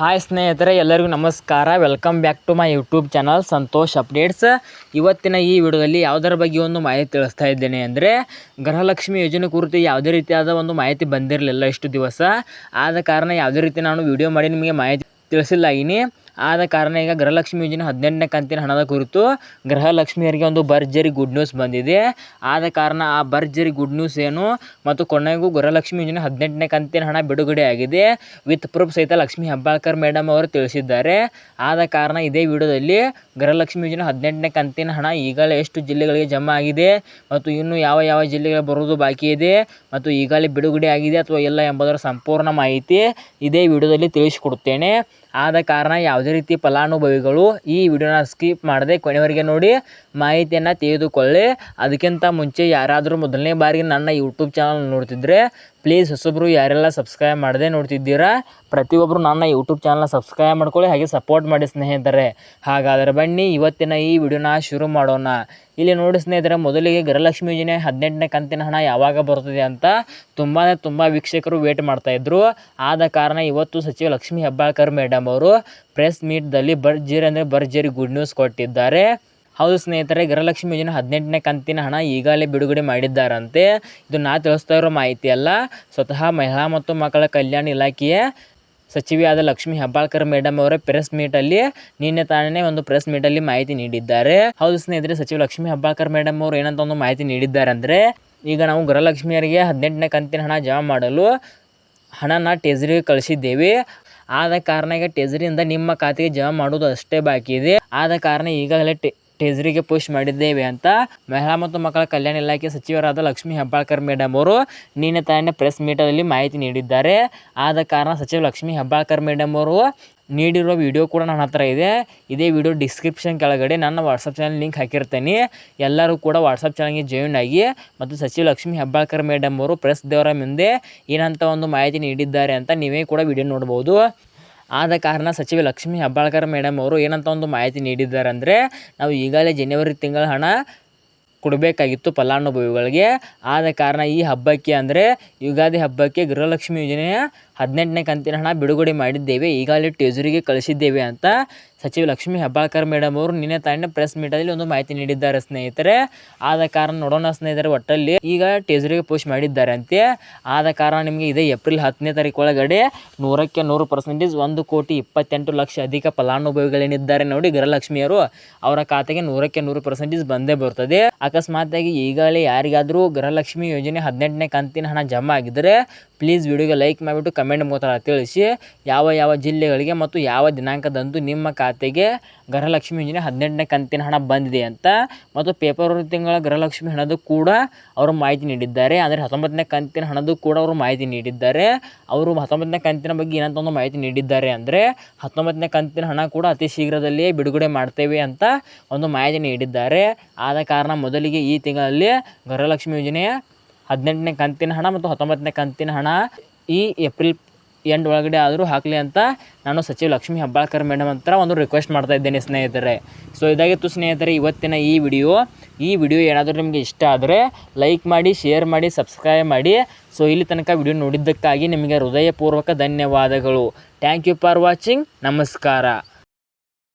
Hi ಸ್ನೇಹಿತರೆ, ಎಲ್ಲರಿಗೂ ನಮಸ್ಕಾರ. Welcome back to my YouTube channel Santosh updates ಇವತ್ತಿನ ಈ ವಿಡಿಯೋದಲ್ಲಿ ಯಾವುದರ ಬಗ್ಗೆ ಒಂದು ಮಾಹಿತಿ ತಿಳಿಸ್ತಾ ಇದ್ದೇನೆ ಅಂದರೆ, ಗೃಹಲಕ್ಷ್ಮಿ ಯೋಜನೆ ಕುರಿತು ಯಾವುದೇ ರೀತಿಯಾದ ಒಂದು ಮಾಹಿತಿ ಬಂದಿರಲಿಲ್ಲ ಇಷ್ಟು ದಿವಸ. ಆದ ಕಾರಣ ಯಾವುದೇ ರೀತಿ ನಾನು ವಿಡಿಯೋ ಮಾಡಿ ನಿಮಗೆ ಮಾಹಿತಿ ತಿಳಿಸಿಲ್ಲ. ಆದ ಕಾರಣ ಈಗ ಗೃಹಲಕ್ಷ್ಮಿ ಯೋಜನೆ ಹದಿನೆಂಟನೇ ಕಂತಿನ ಹಣದ ಕುರಿತು ಗೃಹಲಕ್ಷ್ಮಿಯರಿಗೆ ಒಂದು ಭರ್ಜರಿ ಗುಡ್ ನ್ಯೂಸ್ ಬಂದಿದೆ. ಆದ ಕಾರಣ ಆ ಭರ್ಜರಿ ಗುಡ್ ನ್ಯೂಸ್ ಏನು? ಮತ್ತು ಕೊನೆಗೂ ಗೃಹಲಕ್ಷ್ಮಿ ಯೋಜನೆ ಹದಿನೆಂಟನೇ ಕಂತಿನ ಹಣ ಬಿಡುಗಡೆ ಆಗಿದೆ ವಿತ್ ಪ್ರೂಫ್ ಸಹಿತ ಲಕ್ಷ್ಮಿ ಹೆಬ್ಬಾಳ್ಕರ್ ಮೇಡಮ್ ಅವರು ತಿಳಿಸಿದ್ದಾರೆ. ಆದ ಕಾರಣ ಇದೇ ವಿಡಿಯೋದಲ್ಲಿ ಗೃಹಲಕ್ಷ್ಮಿ ಯೋಜನೆ ಹದಿನೆಂಟನೇ ಕಂತಿನ ಹಣ ಈಗಲೇ ಎಷ್ಟು ಜಿಲ್ಲೆಗಳಿಗೆ ಜಮಾ ಆಗಿದೆ ಮತ್ತು ಇನ್ನು ಯಾವ ಯಾವ ಜಿಲ್ಲೆಗಳು ಬರುವುದು ಬಾಕಿ ಇದೆ ಮತ್ತು ಈಗಲೇ ಬಿಡುಗಡೆ ಆಗಿದೆ ಅಥವಾ ಇಲ್ಲ ಎಂಬುದರ ಸಂಪೂರ್ಣ ಮಾಹಿತಿ ಇದೇ ವಿಡಿಯೋದಲ್ಲಿ ತಿಳಿಸಿಕೊಡುತ್ತೇನೆ. ಆದ ಕಾರಣ ಯಾವುದೇ ರೀತಿ ಫಲಾನುಭವಿಗಳು ಈ ವಿಡಿಯೋನ ಸ್ಕಿಪ್ ಮಾಡದೆ ಕೊನೆವರೆಗೆ ನೋಡಿ ಮಾಹಿತಿಯನ್ನು ತೆಗೆದುಕೊಳ್ಳಿ. ಅದಕ್ಕಿಂತ ಮುಂಚೆ ಯಾರಾದರೂ ಮೊದಲನೇ ಬಾರಿಗೆ ನನ್ನ ಯೂಟ್ಯೂಬ್ ಚಾನಲ್ ನೋಡ್ತಿದ್ರೆ ಪ್ಲೀಸ್ ಹೊಸಬ್ರು ಯಾರೆಲ್ಲ ಸಬ್ಸ್ಕ್ರೈಬ್ ಮಾಡದೆ ನೋಡ್ತಿದ್ದೀರಾ ಪ್ರತಿಯೊಬ್ಬರು ನನ್ನ ಯೂಟ್ಯೂಬ್ ಚಾನಲ್ನ ಸಬ್ಸ್ಕ್ರೈಬ್ ಮಾಡ್ಕೊಳ್ಳಿ, ಹಾಗೆ ಸಪೋರ್ಟ್ ಮಾಡಿ ಸ್ನೇಹಿತರೆ. ಹಾಗಾದರೆ ಬನ್ನಿ, ಇವತ್ತಿನ ಈ ವಿಡಿಯೋನ ಶುರು ಮಾಡೋಣ. ಇಲ್ಲಿ ನೋಡಿ ಸ್ನೇಹಿತರೆ, ಮೊದಲಿಗೆ ಗೃಹಲಕ್ಷ್ಮಿ ಯೋಜನೆ ಹದಿನೆಂಟನೇ ಕಂತಿನ ಹಣ ಯಾವಾಗ ಬರ್ತದೆ ಅಂತ ತುಂಬಾ ತುಂಬ ವೀಕ್ಷಕರು ವೇಟ್ ಮಾಡ್ತಾಯಿದ್ರು ಆದ ಕಾರಣ ಇವತ್ತು ಸಚಿವ ಲಕ್ಷ್ಮೀ ಹೆಬ್ಬಾಳ್ಕರ್ ಮೇಡಮ್ ಅವರು ಪ್ರೆಸ್ ಮೀಟ್ದಲ್ಲಿ ಬರ್ಜರಿ ಅಂದರೆ ಬರ್ಜರಿ ಗುಡ್ ನ್ಯೂಸ್ ಕೊಟ್ಟಿದ್ದಾರೆ. ಹೌದು ಸ್ನೇಹಿತರೆ, ಗೃಹಲಕ್ಷ್ಮಿ ಯೋಜನೆ ಹದಿನೆಂಟನೇ ಕಂತಿನ ಹಣ ಈಗಾಗಲೇ ಬಿಡುಗಡೆ ಮಾಡಿದ್ದಾರಂತೆ. ಇದು ನಾ ತಿಳಿಸ್ತಾ ಇರೋ ಮಾಹಿತಿ ಅಲ್ಲ. ಸ್ವತಃ ಮಹಿಳಾ ಮತ್ತು ಮಕ್ಕಳ ಕಲ್ಯಾಣ ಇಲಾಖೆಯ ಸಚಿವೆಯಾದ ಲಕ್ಷ್ಮಿ ಹೆಬ್ಬಾಳ್ಕರ್ ಮೇಡಮ್ ಅವರ ಪ್ರೆಸ್ ಮೀಟಲ್ಲಿ ನಿನ್ನೆ ತಾನೇ ಒಂದು ಪ್ರೆಸ್ ಮೀಟಲ್ಲಿ ಮಾಹಿತಿ ನೀಡಿದ್ದಾರೆ. ಹೌದು ಸ್ನೇಹಿತರೆ, ಸಚಿವ ಲಕ್ಷ್ಮಿ ಹೆಬ್ಬಾಳ್ಕರ್ ಮೇಡಮ್ ಅವರು ಏನಂತ ಒಂದು ಮಾಹಿತಿ ನೀಡಿದ್ದಾರೆ ಅಂದ್ರೆ ಈಗ ನಾವು ಗೃಹಲಕ್ಷ್ಮಿಯರಿಗೆ ಹದಿನೆಂಟನೇ ಕಂತಿನ ಹಣ ಜಮಾ ಮಾಡಲು ಹಣನ ಟೆಜರಿಗೆ ಕಳಿಸಿದ್ದೇವೆ. ಆದ ಕಾರಣ ಈಗ ಟೆಜರಿಯಿಂದ ನಿಮ್ಮ ಖಾತೆಗೆ ಜಮಾ ಮಾಡೋದು ಅಷ್ಟೇ ಬಾಕಿ ಇದೆ. ಆದ ಕಾರಣ ಈಗಾಗಲೇ ಟೆ ಟೆಜರಿಗೆ ಪುಷ್ ಮಾಡಿದ್ದೇವೆ ಅಂತ ಮಹಿಳಾ ಮತ್ತು ಮಕ್ಕಳ ಕಲ್ಯಾಣ ಇಲಾಖೆ ಸಚಿವರಾದ ಲಕ್ಷ್ಮೀ ಹೆಬ್ಬಾಳ್ಕರ್ ಮೇಡಮ್ ಅವರು ನಿನ್ನೆ ತಾನೇ ಪ್ರೆಸ್ ಮೀಟಲ್ಲಿ ಮಾಹಿತಿ ನೀಡಿದ್ದಾರೆ. ಆದ ಕಾರಣ ಸಚಿವ ಲಕ್ಷ್ಮೀ ಹೆಬ್ಬಾಳ್ಕರ್ ಮೇಡಮ್ ಅವರು ನೀಡಿರುವ ವಿಡಿಯೋ ಕೂಡ ನನ್ನ ಹತ್ರ ಇದೆ. ಇದೇ ವಿಡಿಯೋ ಡಿಸ್ಕ್ರಿಪ್ಷನ್ ಕೆಳಗಡೆ ನನ್ನ ವಾಟ್ಸಪ್ ಚಾನಲ್ ಲಿಂಕ್ ಹಾಕಿರ್ತೇನೆ. ಎಲ್ಲರೂ ಕೂಡ ವಾಟ್ಸಪ್ ಚಾನಲ್ಗೆ ಜಾಯಿನ್ ಆಗಿ ಮತ್ತು ಸಚಿವ ಲಕ್ಷ್ಮೀ ಹೆಬ್ಬಾಳ್ಕರ್ ಮೇಡಮ್ ಅವರು ಪ್ರೆಸ್ ದೇವರ ಮುಂದೆ ಏನಂತ ಒಂದು ಮಾಹಿತಿ ನೀಡಿದ್ದಾರೆ ಅಂತ ನೀವೇ ಕೂಡ ವಿಡಿಯೋ ನೋಡ್ಬೋದು. ಆದ ಕಾರಣ ಸಚಿವ ಲಕ್ಷ್ಮೀ ಹೆಬ್ಬಾಳ್ಕರ್ ಮೇಡಮ್ ಅವರು ಏನಂತ ಒಂದು ಮಾಹಿತಿ ನೀಡಿದ್ದಾರೆ ಅಂದರೆ ನಾವು ಈಗಾಗಲೇ ಜನವರಿ ತಿಂಗಳ ಹಣ ಕೊಡಬೇಕಾಗಿತ್ತು ಫಲಾನುಭವಿಗಳಿಗೆ. ಆದ ಕಾರಣ ಈ ಹಬ್ಬಕ್ಕೆ ಅಂದರೆ ಯುಗಾದಿ ಹಬ್ಬಕ್ಕೆ ಗೃಹಲಕ್ಷ್ಮಿ ಯೋಜನೆಯ ಹದಿನೆಂಟನೇ ಕಂತಿನ ಹಣ ಬಿಡುಗಡೆ ಮಾಡಿದ್ದೇವೆ. ಈಗಾಗಲೇ ಟೆಜರಿಗೆ ಕಳಿಸಿದ್ದೇವೆ ಅಂತ ಸಚಿವ ಲಕ್ಷ್ಮೀ ಹೆಬ್ಬಾಳ್ಕರ್ ಮೇಡಮ್ ಅವರು ನಿನ್ನೆ ತಾನೇ ಪ್ರೆಸ್ ಮೀಟಲ್ಲಿ ಒಂದು ಮಾಹಿತಿ ನೀಡಿದ್ದಾರೆ ಸ್ನೇಹಿತರೆ. ಆದ ಕಾರಣ ನೋಡೋಣ ಸ್ನೇಹಿತರೆ ಒಟ್ಟಲ್ಲಿ ಈಗ ಟೆಜರಿಗೆ ಪೋಸ್ಟ್ ಮಾಡಿದ್ದಾರೆ ಅಂತೆ ಆದ ಕಾರಣ ನಿಮಗೆ ಇದೇ ಏಪ್ರಿಲ್ ಹತ್ತನೇ ತಾರೀಕು ಒಳಗಡೆ ನೂರಕ್ಕೆ ನೂರು ಪರ್ಸೆಂಟೇಜ್ ಒಂದು ಕೋಟಿ ಇಪ್ಪತ್ತೆಂಟು ಲಕ್ಷ ಅಧಿಕ ಫಲಾನುಭವಿಗಳೇನಿದ್ದಾರೆ ನೋಡಿ ಗೃಹಲಕ್ಷ್ಮಿಯವರು ಅವರ ಖಾತೆಗೆ ನೂರಕ್ಕೆ ನೂರು ಪರ್ಸೆಂಟೇಜ್ ಬಂದೇ ಬರ್ತದೆ. ಅಕಸ್ಮಾತಾಗಿ ಈಗಾಗಲೇ ಯಾರಿಗಾದರೂ ಗೃಹಲಕ್ಷ್ಮಿ ಯೋಜನೆ ಹದಿನೆಂಟನೇ ಕಂತಿನ ಹಣ ಜಮಾ ಆಗಿದ್ದರೆ ಪ್ಲೀಸ್ ವಿಡಿಯೋಗೆ ಲೈಕ್ ಮಾಡಿಬಿಟ್ಟು ಕಮೆಂಟ್ ಮುಖಾಂತರ ತಿಳಿಸಿ ಯಾವ ಯಾವ ಜಿಲ್ಲೆಗಳಿಗೆ ಮತ್ತು ಯಾವ ದಿನಾಂಕದಂದು ನಿಮ್ಮ ಖಾತೆಗೆ ಗೃಹಲಕ್ಷ್ಮಿ ಯೋಜನೆ ಹದಿನೆಂಟನೇ ಕಂತಿನ ಹಣ ಬಂದಿದೆ ಅಂತ ಮತ್ತು ಪೇಪರ್ ತಿಂಗಳ ಗೃಹಲಕ್ಷ್ಮಿ ಹಣದ ಕೂಡ ಅವರು ಮಾಹಿತಿ ನೀಡಿದ್ದಾರೆ. ಅಂದರೆ ಹತ್ತೊಂಬತ್ತನೇ ಕಂತಿನ ಹಣದ್ದು ಕೂಡ ಅವರು ಮಾಹಿತಿ ನೀಡಿದ್ದಾರೆ. ಅವರು ಹತ್ತೊಂಬತ್ತನೇ ಕಂತಿನ ಬಗ್ಗೆ ಏನಂತ ಒಂದು ಮಾಹಿತಿ ನೀಡಿದ್ದಾರೆ ಅಂದರೆ ಹತ್ತೊಂಬತ್ತನೇ ಕಂತಿನ ಹಣ ಕೂಡ ಅತಿ ಶೀಘ್ರದಲ್ಲಿಯೇ ಬಿಡುಗಡೆ ಮಾಡ್ತೇವೆ ಅಂತ ಒಂದು ಮಾಹಿತಿ ನೀಡಿದ್ದಾರೆ. ಆದ ಕಾರಣ ಮೊದಲಿಗೆ ಈ ತಿಂಗಳಲ್ಲಿ ಗೃಹಲಕ್ಷ್ಮಿ ಯೋಜನೆಯ ಹದಿನೆಂಟನೇ ಕಂತಿನ ಹಣ ಮತ್ತು ಹತ್ತೊಂಬತ್ತನೇ ಕಂತಿನ ಹಣ ಈ ಏಪ್ರಿಲ್ ಎಂಡ್ ಒಳಗಡೆ ಆದರೂ ಹಾಕಲಿ ಅಂತ ನಾನು ಸಚಿವ ಲಕ್ಷ್ಮೀ ಹೆಬ್ಬಾಳ್ಕರ್ ಮೇಡಮ್ ಹತ್ರ ಒಂದು ರಿಕ್ವೆಸ್ಟ್ ಮಾಡ್ತಾ ಇದ್ದೇನೆ ಸ್ನೇಹಿತರೆ. ಸೊ ಇದಾಗಿತ್ತು ಸ್ನೇಹಿತರೆ, ಇವತ್ತಿನ ಈ ವಿಡಿಯೋ ಈ ವಿಡಿಯೋ ಏನಾದರೂ ನಿಮಗೆ ಇಷ್ಟ ಆದರೆ ಲೈಕ್ ಮಾಡಿ ಶೇರ್ ಮಾಡಿ ಸಬ್ಸ್ಕ್ರೈಬ್ ಮಾಡಿ. ಸೊ ಇಲ್ಲಿ ತನಕ ವಿಡಿಯೋ ನೋಡಿದ್ದಕ್ಕಾಗಿ ನಿಮಗೆ ಹೃದಯಪೂರ್ವಕ ಧನ್ಯವಾದಗಳು. ಥ್ಯಾಂಕ್ ಯು ಫಾರ್ ವಾಚಿಂಗ್ ನಮಸ್ಕಾರ.